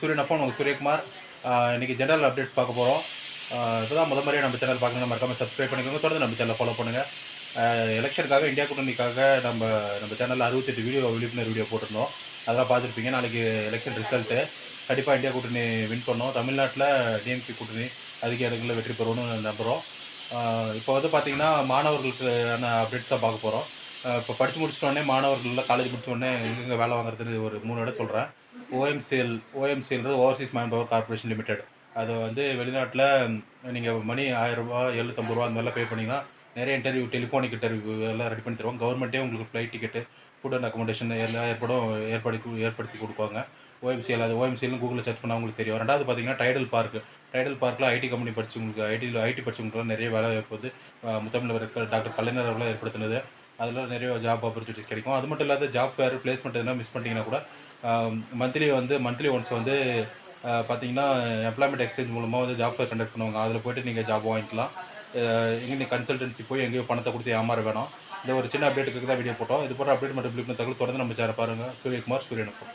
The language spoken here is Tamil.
சூரியன் அப்பா உங்கள் சூரியகுமார். இன்றைக்கி இன்னைக்கு ஜெனரல் அப்டேட்ஸ் பார்க்க போகிறோம் இப்போ தான் முத மாதிரியே நம்ம சேனல் பார்க்கணும் மறக்காமல் சப்ஸ்கிரைப் பண்ணிக்கோங்க. தொடர்ந்து நம்ம சேனலை ஃபாலோ பண்ணுங்கள் எலெக்ஷனுக்காக இந்தியா கூட்டணிக்காக நம்ம நம்ம சேனலில் அறுபத்தெட்டு வீடியோ விழிப்புணர்வு வீடியோ போட்டிருந்தோம். அதெல்லாம் பார்த்துருப்பீங்க. நாளைக்கு எலெக்ஷன் ரிசல்ட்டு கண்டிப்பாக இந்தியா கூட்டணி வின் பண்ணோம். தமிழ்நாட்டில் டிஎம்கே கூட்டணி அதிக இடங்களில் வெற்றி பெறுவோம்னு நம்புகிறோம் இப்போ வந்து பார்த்திங்கன்னா மாணவர்களுக்கான அப்டேட்ஸ் தான் பார்க்க போகிறோம் இப்போ படித்து முடிச்சிட்டோடனே மாணவர்கள் காலேஜ் முடிச்சோடனே எங்கெங்கே வேலை வாங்குறதுன்னு ஒரு மூணு இடம் சொல்கிறேன் ஓஎம்சிஎல் ஓஎம்சிஎல்ன்றது overseas manpower corporation limited அது வந்து வெளிநாட்டில் நீங்கள் மணி ஆயிரரூபா எழுநூத்தம்பது ரூபா அந்த மாதிரிலாம் பே பண்ணிங்கன்னா நிறைய இன்டர்வியூ டெலிஃபோனிக் இன்டர்வியூ எல்லாம் ரெடி பண்ணி தருவாங்க. கவர்மெண்ட்டே உங்களுக்கு flight ticket food and accommodation எல்லா ஏற்பாடும் ஏற்படுத்தி ஏற்படுத்தி கொடுப்பாங்க. ஓஎம்சிஎல் அது ஓஎம்சிஎல்னு கூகுளில் சர்ச் பண்ணால் உங்களுக்கு தெரியும். ரெண்டாவது பார்த்தீங்கன்னா டைடல் பார்க் டைடல் பார்க்கில் ஐடி கம்பெனி படிச்சவங்களுக்கு ஐடியில் ஐடி படிச்சவங்களுக்குலாம் நிறைய வேலை வாய்ப்பு வந்து முத்தமிழ் இருக்கிற டாக்டர் கலைஞர் அவர்களாக ஏற்படுத்தினது. அதில் நிறைய ஜாப் ஆப்பர்ச்சுனிட்டிஸ் கிடைக்கும். அது மட்டும் இல்லாத ஜாப் ஃபேர் பிளேஸ்மெண்ட் எதுனா மிஸ் பண்ணிட்டீங்கன்னா கூட மந்த்லி வந்து மந்த்லி ஒன்ஸ் வந்து பார்த்தீங்கன்னா எம்ப்ளாய்மெண்ட் எக்ஸ்சேஞ்ச் மூலமாக வந்து ஜாப் ஃபேர் கண்டக்ட் பண்ணுவாங்க. அதில் போயிட்டு நீங்கள் ஜாப் வாங்கிக்கலாம். எங்கே கன்சல்டன்சி போய் எங்கேயோ பணத்தை கொடுத்து ஏமாற வேணாம். இந்த ஒரு சின்ன அப்டேட்டுக்கு தான் வீடியோ போட்டோம். இது போன்ற அப்டேட் மட்டும் விழிப்புணர்வு தகவல் தொடர்ந்து நம்ம சேர பாருங்கள் சூரியகுமார் சூரியனுக்கும்.